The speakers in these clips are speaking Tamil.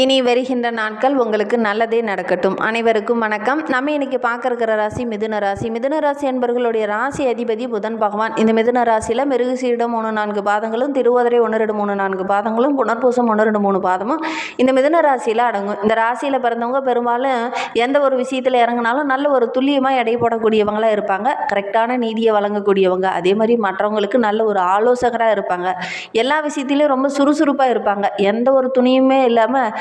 இனி வருகின்ற நாட்கள் உங்களுக்கு நல்லதே நடக்கட்டும். அனைவருக்கும் வணக்கம். நம்ம இன்னைக்கு பார்க்க ராசி மிதுன ராசி. மிதுன ராசி என்பவர்களுடைய ராசி அதிபதி புதன் பகவான். இந்த மிதுன ராசியில் மிருகசீடம் மூணு நான்கு பாதங்களும் திருவோதரை ஒன்று ரெண்டு மூணு நான்கு பாதங்களும் புனர்பூசம் ஒன்று ரெண்டு மூணு பாதமும் இந்த மிதுன ராசியில் அடங்கும். இந்த ராசியில் பிறந்தவங்க பெரும்பாலும் எந்த ஒரு விஷயத்தில் இறங்கினாலும் நல்ல ஒரு துல்லியமாக எடை போடக்கூடியவங்களாக இருப்பாங்க. கரெக்டான நீதியை வழங்கக்கூடியவங்க. அதே மாதிரி மற்றவங்களுக்கு நல்ல ஒரு ஆலோசகராக இருப்பாங்க. எல்லா விஷயத்திலையும் ரொம்ப சுறுசுறுப்பாக இருப்பாங்க. எந்த ஒரு துணியுமே இல்லாமல்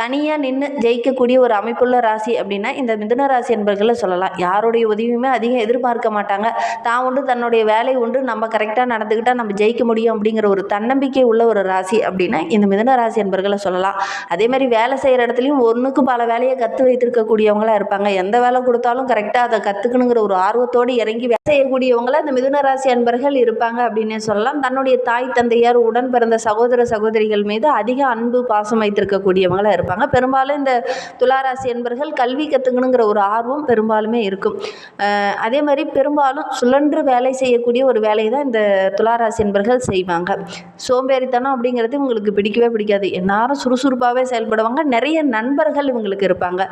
தனியாக நின்று ஜெயிக்கக்கூடிய ஒரு அமைப்புள்ள ராசி அப்படின்னா இந்த மிதுன ராசி என்பர்களை சொல்லலாம். யாருடைய உதவியுமே அதிகம் எதிர்பார்க்க மாட்டாங்க. தான் உண்டு தன்னுடைய வேலை உண்டு. நம்ம கரெக்டாக நடந்துக்கிட்டால் நம்ம ஜெயிக்க முடியும் அப்படிங்கிற ஒரு தன்னம்பிக்கை உள்ள ஒரு ராசி அப்படின்னா இந்த மிதுன ராசி என்பர்களை சொல்லலாம். அதே மாதிரி வேலை செய்கிற இடத்துலையும் ஒன்றுக்கு பல வேலையை கற்று வைத்திருக்கக்கூடியவங்களா இருப்பாங்க. எந்த வேலை கொடுத்தாலும் கரெக்டாக அதை கற்றுக்கணுங்கிற ஒரு ஆர்வத்தோடு இறங்கி வேலை செய்யக்கூடியவங்களாக இந்த மிதுன ராசி அன்பர்கள் இருப்பாங்க அப்படின்னே சொல்லலாம். தன்னுடைய தாய் தந்தையார் உடன் பிறந்த சகோதர சகோதரிகள் மீது அதிக அன்பு பாசம் வைத்திருக்கக்கூடியவங்களாக இருப்பாங்க. இருப்பாங்க. பெரும்பாலும் இந்த துளாராசி என்பர்கள் கல்வி கற்றுக்கணுங்கிற ஒரு ஆர்வம் பெரும்பாலுமே இருக்கும். அதே மாதிரி பெரும்பாலும் சுழன்று வேலை செய்யக்கூடிய ஒரு வேலையை தான் இந்த துளாராசி என்பர்கள் செய்வாங்க. சோம்பேறித்தனம் அப்படிங்கிறது இவங்களுக்கு பிடிக்கவே பிடிக்காது. எல்லாரும் சுறுசுறுப்பாகவே செயல்படுவாங்க. நிறைய நண்பர்கள் இவங்களுக்கு இருப்பாங்க.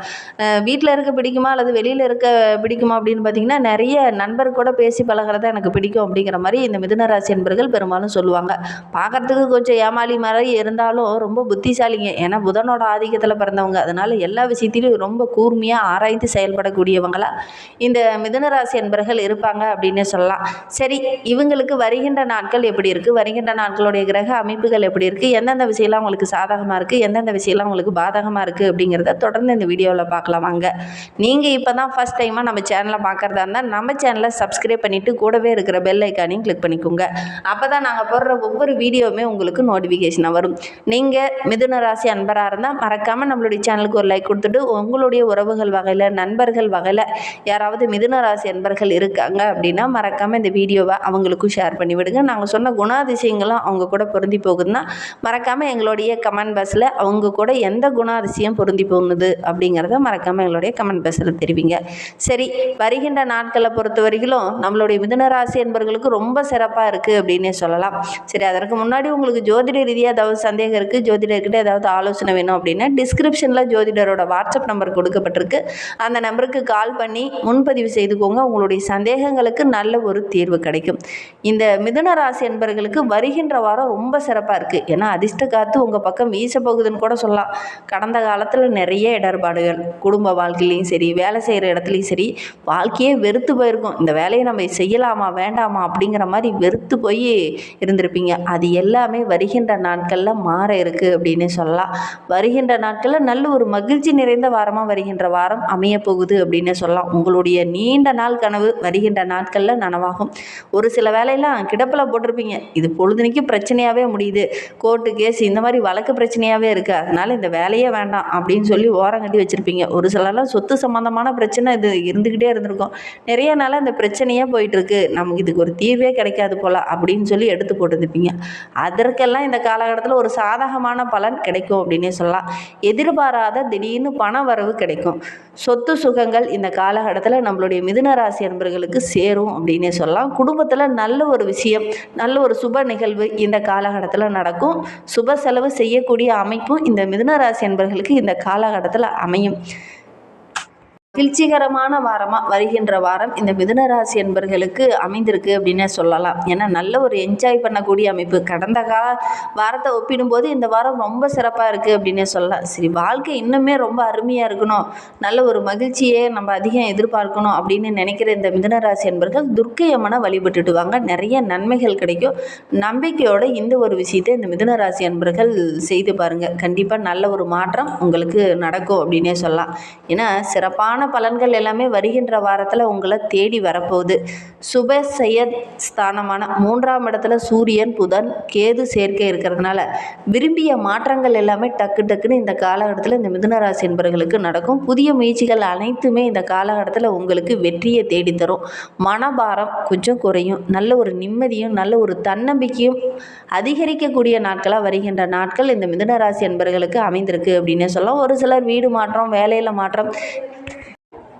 வீட்டில் இருக்க பிடிக்குமா? அல்லது வெளியில் இருக்க பிடிக்குமா? அப்படின்னு பார்த்தீங்கன்னா நிறைய நண்பர் கூட பேசி பழகிறத எனக்கு பிடிக்கும் அப்படிங்கிற மாதிரி இந்த மிதுனராசி என்பர்கள் பெரும்பாலும் சொல்லுவாங்க. பார்க்கறதுக்கு கொஞ்சம் ஏமாளி மாதிரி இருந்தாலும் ரொம்ப புத்திசாலிங்க. ஏன்னா புதனோட ஆதிக்கத்தில் பிறந்தவங்க. அதனால் எல்லா விஷயத்திலையும் ரொம்ப கூர்மையாக ஆராய்ந்து செயல்படக்கூடியவங்களாக இந்த மிதுனராசி என்பர்கள் இருப்பாங்க அப்படின்னே சொல்லலாம். சரி இவங்களுக்கு வருகின்ற நாட்கள் எப்படி இருக்குது வருகின்ற நாட்களுடைய கிரக அமைப்புகள் எப்படி இருக்குது எந்தெந்த விஷயம்லாம் உங்களுக்கு சாதகமாக இருக்குது எந்தெந்த விஷயம்லாம் உங்களுக்கு பாதகமாக இருக்குது அப்படிங்கிறத தொடர்ந்து இந்த வீடியோவில் பார்க்கலாம் வாங்க. நீங்கள் இப்போ தான் ஃபஸ்ட் டைமாக நம்ம சேனலை பார்க்குறதா இருந்தால் நம்ம சேனலை சப்ஸ்கிரைப் பண்ணிவிட்டு கூடவே இருக்கிற பெல் ஐக்கானையும் கிளிக் பண்ணிக்கோங்க. அப்போ தான் நாங்கள் போடுற ஒவ்வொரு வீடியோவுமே உங்களுக்கு நோட்டிஃபிகேஷனாக வரும். நீங்கள் மிதுன ராசி அன்பராக இருந்தால் மறக்காமல் நம்மளுடைய சேனலுக்கு ஒரு லைக் கொடுத்துட்டு உங்களுடைய உறவுகள் வகையில் நண்பர்கள் வகையில் யாராவது மிதுன ராசி அன்பர்கள் இருக்காங்க அப்படின்னா மறக்காமல் இந்த வீடியோவை அவங்களுக்கும் ஷேர் பண்ணி விடுங்க. நாங்கள் சொன்ன குணாதிசயங்களும் அவங்க கூட பொருந்தி போகுதுன்னா மறக்காமல் எங்களுடைய கமெண்ட் பாக்ஸில் அவங்க கூட எந்த குணாதிசயம் பொருந்தி போகுது அப்படிங்கிறத மறக்காமல் எங்களுடைய கமெண்ட் பாக்ஸில் தெரிவிங்க. சரி வருகின்ற நாட்களை பொறுத்த வரைக்கும் நம்மளுடைய மிதுனராசி என்பவர்களுக்கு ரொம்ப சிறப்பாக இருக்குது அப்படின்னே சொல்லலாம். சரி அதற்கு முன்னாடி உங்களுக்கு ஜோதிட ரீதியாக ஏதாவது சந்தேகம் இருக்குது ஜோதிடர்கிட்ட ஏதாவது ஆலோசனை வேணும் அப்படின்னா டிஸ்கிரிப்ஷனில் ஜோதிடரோட வாட்ஸ்அப் நம்பர் கொடுக்கப்பட்டிருக்கு. அந்த நம்பருக்கு கால் பண்ணி முன்பதிவு செய்துக்கோங்க. உங்களுடைய சந்தேகங்களுக்கு நல்ல ஒரு தீர்வு கிடைக்கும். இந்த மிதுன ராசி என்பவர்களுக்கு வருகின்ற வாரம் ரொம்ப சிறப்பாக இருக்குது ஏன்னா அதிர்ஷ்ட காத்து உங்கள் பக்கம் வீச போகுதுன்னு கூட சொல்லலாம். கடந்த காலத்தில் நிறைய இடர்பாடுகள். குடும்ப வாழ்க்கையிலையும் சரி வேலை செய்கிற இடத்துலையும் சரி வாழ்க்கையே வெறுத்து போயிருக்கும். இந்த வேலையை நம்ம செய்யலாமா வேண்டாமா அப்படிங்கிற மாதிரி வெறுத்து போய் இருந்திருப்பீங்க. அது எல்லாமே வருகின்ற நாட்களில் மாற இருக்குது அப்படின்னு சொல்லலாம். வருகின்ற நாட்களில் நல்ல ஒரு மகிழ்ச்சி நிறைந்த வாரமாக வருகின்ற வாரம் அமைய போகுது அப்படின்னு சொல்லலாம். உங்களுடைய நீண்ட நாள் கனவு வருகின்ற நாட்களில் நனவாகும். ஒரு சில வேலையெல்லாம் கிடப்பில் போட்டிருப்பீங்க. இது பொழுதுனைக்கு பிரச்சனையாகவே முடியுது. கோர்ட்டு கேஸ் இந்த மாதிரி வழக்கு பிரச்சனையாகவே இருக்குது அதனால் இந்த வேலையே வேண்டாம் அப்படின்னு சொல்லி ஓரம் கட்டி வச்சுருப்பீங்க. ஒரு சிலர்லாம் சொத்து சம்மந்தமான பிரச்சனை இது இருந்துக்கிட்டே இருந்திருக்கும். நிறைய நாளாக இந்த பிரச்சனையே போயிட்டுருக்கு. நமக்கு இதுக்கு ஒரு தீர்வே கிடைக்காது போல் அப்படின்னு சொல்லி எடுத்து போட்டுருப்பீங்க. அதற்கெல்லாம் இந்த காலகட்டத்தில் ஒரு சாதகமான பலன் கிடைக்கும் அப்படின்னே சொல்லலாம். எதிர்பாராத திடீர்னு பண வரவு கிடைக்கும். சொத்து சுகங்கள் இந்த காலகட்டத்தில் நம்மளுடைய மிதுன ராசி அன்பர்களுக்கு சேரும் அப்படின்னே சொல்லலாம். குடும்பத்தில் நல்ல ஒரு விஷயம் நல்ல ஒரு சுப நிகழ்வு இந்த காலகட்டத்தில் நடக்கும். சுப செலவு செய்யக்கூடிய அமைப்பும் இந்த மிதுன ராசி அன்பர்களுக்கு இந்த காலகட்டத்தில் அமையும். மகிழ்ச்சிகரமான வாரமாக வருகின்ற வாரம் இந்த மிதுன ராசி என்பர்களுக்கு அமைந்திருக்கு அப்படின்னே சொல்லலாம். ஏன்னா நல்ல ஒரு என்ஜாய் பண்ணக்கூடிய அமைப்பு. கடந்த கால வாரத்தை ஒப்பிடும்போது இந்த வாரம் ரொம்ப சிறப்பாக இருக்குது அப்படின்னே சொல்லலாம். சரி வாழ்க்கை இன்னுமே ரொம்ப அருமையாக இருக்கணும். நல்ல ஒரு மகிழ்ச்சியே நம்ம அதிகம் எதிர்பார்க்கணும் அப்படின்னு நினைக்கிற இந்த மிதுன ராசி என்பர்கள் துர்க்கையம்மனை வழிபட்டுட்டு வாங்க. நிறைய நன்மைகள் கிடைக்கும். நம்பிக்கையோட இந்த ஒரு விஷயத்தை இந்த மிதுன ராசி செய்து பாருங்கள் கண்டிப்பாக நல்ல ஒரு மாற்றம் உங்களுக்கு நடக்கும் அப்படின்னே சொல்லலாம். ஏன்னா சிறப்பான சிறப்பான பலன்கள் எல்லாமே வருகின்ற வாரத்தில் உங்களை தேடி வரப்போகுது. சுப செய்ய ஸ்தானமான மூன்றாம் இடத்துல சூரியன் புதன் கேது சேர்க்கை இருக்கிறதுனால விரும்பிய மாற்றங்கள் எல்லாமே டக்கு டக்குன்னு இந்த காலகட்டத்தில் இந்த மிதுனராசி என்பவர்களுக்கு நடக்கும். புதிய முயற்சிகள் அனைத்துமே இந்த காலகட்டத்தில் உங்களுக்கு வெற்றியை தேடித்தரும் மனபாரம் கொஞ்சம் குறையும். நல்ல ஒரு நிம்மதியும் நல்ல ஒரு தன்னம்பிக்கையும் அதிகரிக்கக்கூடிய நாட்களாக வருகின்ற நாட்கள் இந்த மிதுனராசி என்பர்களுக்கு என்பவர்களுக்கு அமைந்திருக்கு அப்படின்னே சொல்லலாம். ஒரு சிலர் வீடு மாற்றம் வேலையில் மாற்றம்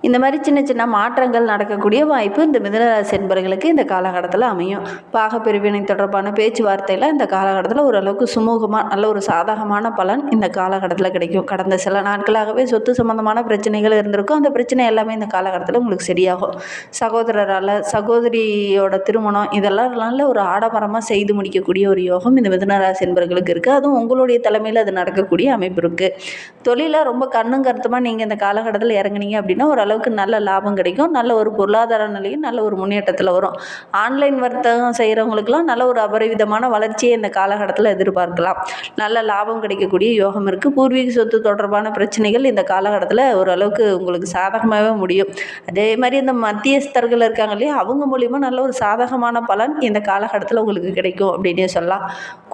இந்த மாதிரி சின்ன சின்ன மாற்றங்கள் நடக்கக்கூடிய வாய்ப்பு இந்த மிதனராசி என்பர்களுக்கு இந்த காலகட்டத்தில் அமையும். பாகப்பிரிவினை தொடர்பான பேச்சுவார்த்தையில் இந்த காலகட்டத்தில் ஓரளவுக்கு சுமூகமாக நல்ல ஒரு சாதகமான பலன் இந்த காலகட்டத்தில் கிடைக்கும். கடந்த சில நாட்களாகவே சொத்து சம்பந்தமான பிரச்சனைகள் இருந்திருக்கும். அந்த பிரச்சனை எல்லாமே இந்த காலகட்டத்தில் உங்களுக்கு சரியாகும். சகோதரரால் சகோதரியோட திருமணம் இதெல்லாம் நல்ல ஒரு ஆடம்பரமாக செய்து முடிக்கக்கூடிய ஒரு யோகம் இந்த மிதனராசி என்பர்களுக்கு இருக்குது அதுவும் உங்களுடைய தலைமையில் அது நடக்கக்கூடிய அமைப்பு இருக்குது தொழிலில் ரொம்ப கண்ணும் கருத்துமாக நீங்கள் இந்த காலகட்டத்தில் இறங்குனீங்க அப்படின்னா அளவுக்கு நல்ல லாபம் கிடைக்கும். நல்ல ஒரு பொருளாதார நிலையும் நல்ல ஒரு முன்னேற்றத்தில் வரும். ஆன்லைன் வர்த்தகம் செய்கிறவங்களுக்குலாம் நல்ல ஒரு அபரிவிதமான வளர்ச்சியை இந்த காலகட்டத்தில் எதிர்பார்க்கலாம். நல்ல லாபம் கிடைக்கக்கூடிய யோகம் இருக்குது பூர்வீக சொத்து தொடர்பான பிரச்சனைகள் இந்த காலகட்டத்தில் ஓரளவுக்கு உங்களுக்கு சாதகமாகவே முடியும். அதே மாதிரி இந்த மத்தியஸ்தர்கள் இருக்காங்க இல்லையா அவங்க மூலிமா நல்ல ஒரு சாதகமான பலன் இந்த காலகட்டத்தில் உங்களுக்கு கிடைக்கும் அப்படின்னே சொல்லலாம்.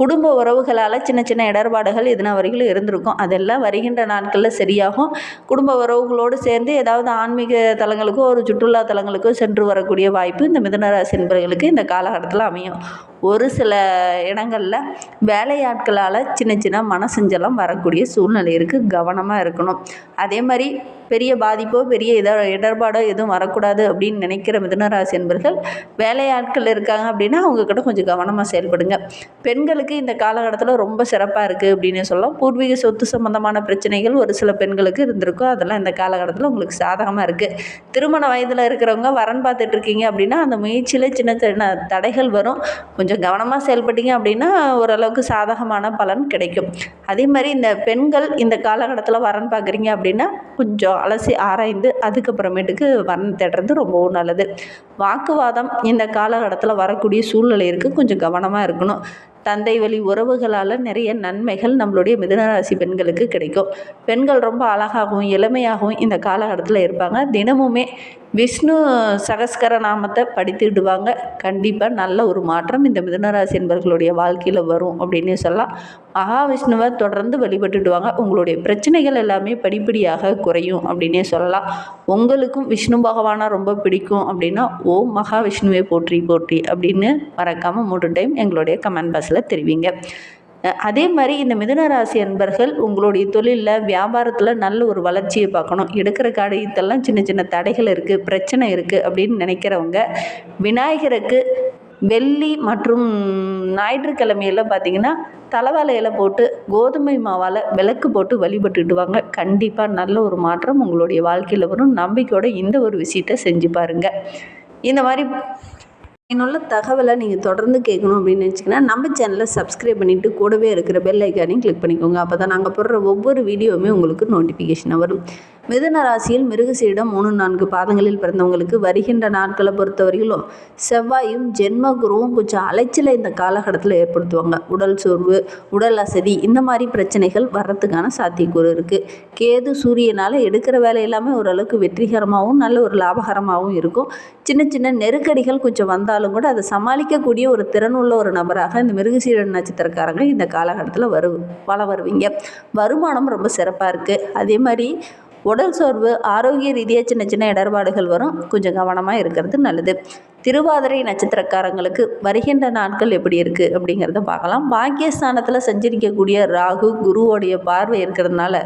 குடும்ப உறவுகளால் சின்ன சின்ன இடர்பாடுகள் இதன வரைக்கும் இருந்திருக்கும். அதெல்லாம் வருகின்ற நாட்களில் சரியாகும். குடும்ப உறவுகளோடு சேர்ந்து ஏதாவது ஆன்மீக தலங்களுக்கோ ஒரு சுற்றுலா தலங்களுக்கோ சென்று வரக்கூடிய வாய்ப்பு இந்த மிதனராசி என்பவர்களுக்கு இந்த காலகட்டத்தில் அமையும். ஒரு சில இடங்களில் வேலையாட்களால் சின்ன சின்ன மனசஞ்சலம் வரக்கூடிய சூழ்நிலை இருக்குது கவனமாக இருக்கணும். அதே மாதிரி பெரிய பாதிப்போ பெரிய இட இடர்பாடோ எதுவும் வரக்கூடாது அப்படின்னு நினைக்கிற மிதனராசி என்பர்கள் வேலையாட்கள் இருக்காங்க அப்படின்னா அவங்கக்கிட்ட கொஞ்சம் கவனமாக செயல்படுங்க. பெண்களுக்கு இந்த காலகட்டத்தில் ரொம்ப சிறப்பாக இருக்குது அப்படின்னு சொல்லலாம். பூர்வீக சொத்து சம்பந்தமான பிரச்சனைகள் ஒரு சில பெண்களுக்கு இருந்திருக்கும். அதெல்லாம் இந்த காலகட்டத்தில் உங்களுக்கு சாதகமாக இருக்குது திருமண வயதில் இருக்கிறவங்க வரன் பார்த்துட்ருக்கீங்க அப்படின்னா அந்த முயற்சியில் சின்ன சின்ன தடைகள் வரும். கொஞ்சம் கொஞ்சம் கவனமாக செயல்பட்டீங்க அப்படின்னா ஓரளவுக்கு சாதகமான பலன் கிடைக்கும். அதே மாதிரி இந்த பெண்கள் இந்த காலகட்டத்தில் வரன் பார்க்குறீங்க அப்படின்னா கொஞ்சம் அலசி ஆராய்ந்து அதுக்கப்புறமேட்டுக்கு வரன் தேடுறது ரொம்பவும் நல்லது. வாக்குவாதம் இந்த காலகட்டத்தில் வரக்கூடிய சூழ்நிலை இருக்குது கொஞ்சம் கவனமாக இருக்கணும். தந்தை வழி உறவுகளால் நிறைய நன்மைகள் நம்மளுடைய மிதனராசி பெண்களுக்கு கிடைக்கும். பெண்கள் ரொம்ப அழகாகவும் இளமையாகவும் இந்த காலகட்டத்தில் இருப்பாங்க. தினமுமே விஷ்ணு சகஸ்கர நாமத்தை படித்துடுவாங்க. கண்டிப்பாக நல்ல ஒரு மாற்றம் இந்த மிதனராசி என்பவர்களுடைய வாழ்க்கையில் வரும் அப்படின்னு சொல்லலாம். மகாவிஷ்ணுவை தொடர்ந்து வழிபட்டுடுவாங்க. உங்களுடைய பிரச்சனைகள் எல்லாமே படிப்படியாக குறையும் அப்படின்னே சொல்லலாம். உங்களுக்கும் விஷ்ணு பகவானை ரொம்ப பிடிக்கும் அப்படின்னா ஓம் மகாவிஷ்ணுவை போற்றி போற்றி அப்படின்னு மறக்காமல் மூன்று டைம் எங்களுடைய கமெண்ட் பாக்ஸில் தெரிவிங்க. அதே மாதிரி இந்த மிதுன ராசி அன்பர்கள் உங்களுடைய தொழிலில் வியாபாரத்தில் நல்ல ஒரு வளர்ச்சியை பார்க்கணும். எடுக்கிற காரியத்தெல்லாம் சின்ன சின்ன தடைகள் இருக்குது பிரச்சனை இருக்குது அப்படின்னு நினைக்கிறவங்க விநாயகருக்கு வெள்ளி மற்றும் ஞாயிற்றுக்கிழமையெல்லாம் பார்த்தீங்கன்னா தலைவாழை போட்டு கோதுமை மாவால் விளக்கு போட்டு வழிபட்டுடுவாங்க கண்டிப்பாக நல்ல ஒரு மாற்றம் உங்களுடைய வாழ்க்கையில் வரும். நம்பிக்கையோட இந்த ஒரு விஷயத்தை செஞ்சு பாருங்கள் இந்த மாதிரி பயனுள்ள தகவலை நீங்கள் தொடர்ந்து கேட்கணும் அப்படின்னு நினச்சிங்கன்னா நம்ம சேனலை சப்ஸ்கிரைப் பண்ணிவிட்டு கூடவே இருக்கிற பெல் ஐக்கானையும் கிளிக் பண்ணிக்கோங்க. அப்போ தான் நாங்கள் போடுற ஒவ்வொரு வீடியோவுமே உங்களுக்கு நோட்டிஃபிகேஷனாக வரும். மிதுன ராசியில் மிருகசீடம் மூணு நான்கு பாதங்களில் பிறந்தவங்களுக்கு வருகின்ற நாட்களை பொறுத்தவரையிலும் செவ்வாயும் ஜென்ம குருவும் கொஞ்சம் அலைச்சலை இந்த காலகட்டத்தில் ஏற்படுத்துவாங்க. உடல் சோர்வு உடல் அசதி இந்த மாதிரி பிரச்சனைகள் வர்றதுக்கான சாத்தியக்கூறு இருக்குது கேது சூரியனால் எடுக்கிற வேலை எல்லாமே ஓரளவுக்கு வெற்றிகரமாகவும் நல்ல ஒரு லாபகரமாகவும் இருக்கும். சின்ன சின்ன நெருக்கடிகள் கொஞ்சம் வந்தாலும் கூட அதை சமாளிக்கக்கூடிய ஒரு திறனுள்ள ஒரு நபராக இந்த மிருகசீட நட்சத்திரக்காரங்க இந்த காலகட்டத்தில் வரு வள வருவீங்க. வருமானம் ரொம்ப சிறப்பாக இருக்குது அதே மாதிரி உடல் சோர்வு ஆரோக்கிய ரீதியாக சின்ன சின்ன இடர்பாடுகள் வரும். கொஞ்சம் கவனமாக இருக்கிறது நல்லது. திருவாதிரை நட்சத்திரக்காரங்களுக்கு வருகின்ற நாட்கள் எப்படி இருக்குது அப்படிங்கிறத பார்க்கலாம். பாக்கியஸ்தானத்தில் சஞ்சரிக்கக்கூடிய ராகு குருவோடைய பார்வை இருக்கிறதுனால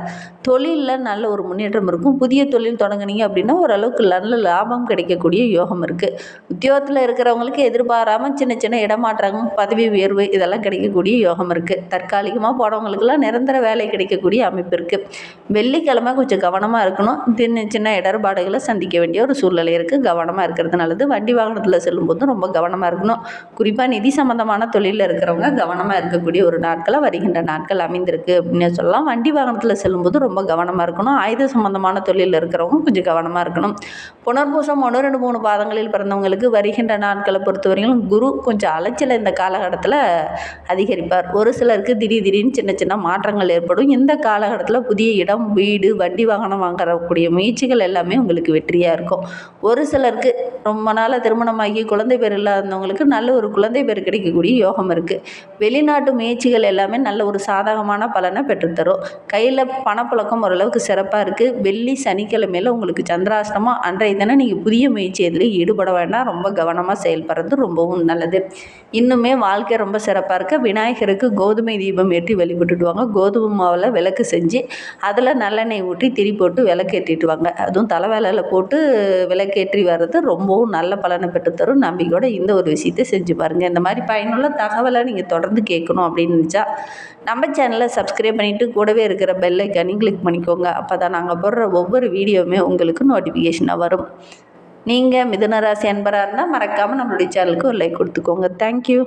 தொழிலில் நல்ல ஒரு முன்னேற்றம் இருக்கும். புதிய தொழில் தொடங்குனீங்க அப்படின்னா ஓரளவுக்கு நல்ல லாபம் கிடைக்கக்கூடிய யோகம் இருக்குது உத்தியோகத்தில் இருக்கிறவங்களுக்கு எதிர்பாராமல் சின்ன சின்ன இடமாற்றம் பதவி உயர்வு இதெல்லாம் கிடைக்கக்கூடிய யோகம் இருக்குது தற்காலிகமாக போனவங்களுக்கெல்லாம் நிரந்தர வேலை கிடைக்கக்கூடிய அமைப்பு இருக்குது வெள்ளிக்கிழமை கொஞ்சம் கவனமாக இருக்கணும். சின்ன சின்ன இடர்பாடுகளை சந்திக்க வேண்டிய ஒரு சூழ்நிலை இருக்குது கவனமாக இருக்கிறது நல்லது வண்டி வாகனத்தில் செல்லும்போதும் ரொம்ப கவனமாக இருக்கணும். குறிப்பாக நிதி சம்மந்தமான தொழிலில் இருக்கிறவங்க கவனமாக இருக்கக்கூடிய ஒரு நாட்களாக வருகின்ற நாட்கள் அமைந்திருக்கு அப்படின்னு சொல்லலாம். வண்டி வாகனத்தில் செல்லும்போது ரொம்ப கவனமாக இருக்கணும். ஆயுத சம்மந்தமான தொழிலில் இருக்கிறவங்க கொஞ்சம் கவனமாக இருக்கணும். புனர்பூசம் ஒன்று ரெண்டு மூணு பாதங்களில் பிறந்தவங்களுக்கு வருகின்ற நாட்களை பொறுத்தவரையிலும் குரு கொஞ்சம் அலைச்சலை இந்த காலகட்டத்தில் அதிகரிப்பார். ஒரு சிலருக்கு திடீர் திடீர்னு சின்ன சின்ன மாற்றங்கள் ஏற்படும். இந்த காலகட்டத்தில் புதிய இடம் வீடு வண்டி வாகனம் வாங்கக்கூடிய முயற்சிகள் எல்லாமே உங்களுக்கு வெற்றியாக இருக்கும். ஒரு சிலருக்கு ரொம்ப நாளாக திருமணம் திருமணமாகி குழந்தை பேர் இல்லாதவங்களுக்கு நல்ல ஒரு குழந்தை பேர் கிடைக்கக்கூடிய யோகம் இருக்குது வெளிநாட்டு முயற்சிகள் எல்லாமே நல்ல ஒரு சாதகமான பலனை பெற்றுத்தரும். கையில் பணப்புழக்கம் ஓரளவுக்கு சிறப்பாக இருக்குது வெள்ளி சனிக்கிழமையில் உங்களுக்கு சந்திராஷ்டமம். அன்றைய தினம் நீங்கள் புதிய முயற்சி எதில் ஈடுபட வேண்டாம். ரொம்ப கவனமாக செயல்படுறது ரொம்பவும் நல்லது. இன்னுமே வாழ்க்கை ரொம்ப சிறப்பாக இருக்க. விநாயகருக்கு கோதுமை தீபம் ஏற்றி வழிபட்டுடுவாங்க. கோதுமை மாவில் விளக்கு செஞ்சு அதில் நல்லெண்ணெய் ஊற்றி திரி போட்டு விளக்கேற்றிட்டு வாங்க. அதுவும் தலைவேலையில் போட்டு விளக்கேற்றி வர்றது ரொம்பவும் நல்ல பலனை பெற்றுத்தரும் நம்பிக்கையோட இந்த ஒரு விஷயத்தை செஞ்சு பாருங்கள் இந்த மாதிரி பயனுள்ள தகவலை நீங்கள் தொடர்ந்து கேட்கணும் அப்படின்னு நினச்சா நம்ம சேனலை சப்ஸ்கிரைப் பண்ணிவிட்டு கூடவே இருக்கிற பெல் ஐக்கானையும் கிளிக் பண்ணிக்கோங்க. அப்போ தான் நாங்கள் போடுற ஒவ்வொரு வீடியோவுமே உங்களுக்கு நோட்டிஃபிகேஷனாக வரும். நீங்கள் மிதுனராசி அன்பராக இருந்தால் மறக்காமல் நம்மளுடைய சேனலுக்கு ஒரு லைக் கொடுத்துக்கோங்க. தேங்க்யூ